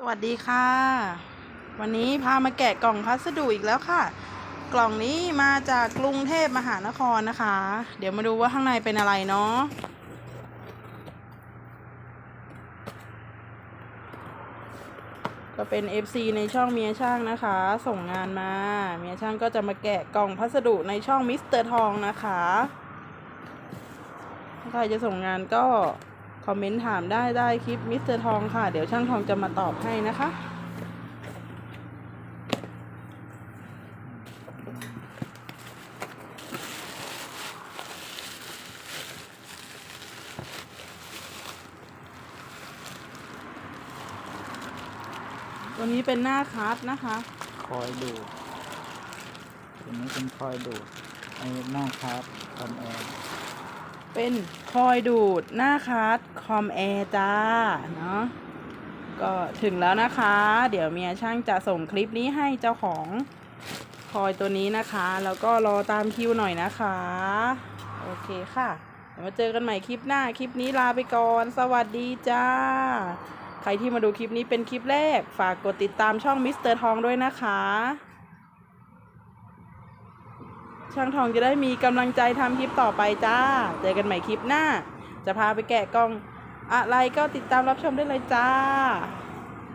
สวัสดีค่ะ วันนี้พามาแกะกล่องพัสดุอีกแล้วค่ะ กล่องนี้มาจากกรุงเทพมหานครนะคะ เดี๋ยวมาดูว่าข้างในเป็นอะไรเนาะก็เป็น FC ในช่องเมียช่างนะคะ ส่งงานมา เมียช่างก็จะมาแกะกล่องพัสดุในช่องมิสเตอร์ทองนะคะ ถ้าใครจะส่งงานก็ คอมเมนต์ถามได้ได้คลิปมิสเตอร์ทองค่ะ เดี๋ยวช่างทองจะมาตอบให้นะคะตัวนี้เป็นหน้าคัสนะคะ คอยดูตัวนี้เป็นคอยดูไอ้หน้าครับคอมแอร์ เป็นคอยดูดหน้าคัสคอมแอร์จ้าเนาะก็ถึงแล้วนะคะ เดี๋ยวเมียช่างจะส่งคลิปนี้ให้เจ้าของคอยตัวนี้นะคะ แล้วก็รอตามคิวหน่อยนะคะ โอเคค่ะมาเจอกันใหม่คลิปหน้า คลิปนี้ลาไปก่อน สวัสดีจ้า ใครที่มาดูคลิปนี้เป็นคลิปแรก ฝากกดติดตามช่องมิสเตอร์ทองด้วยนะคะ ช่างทองจะได้มีกำลังใจทำคลิปต่อไปจ้า เจอกันใหม่คลิปหน้า จะพาไปแกะกล่องอะไรก็ติดตามรับชมได้เลยจ้า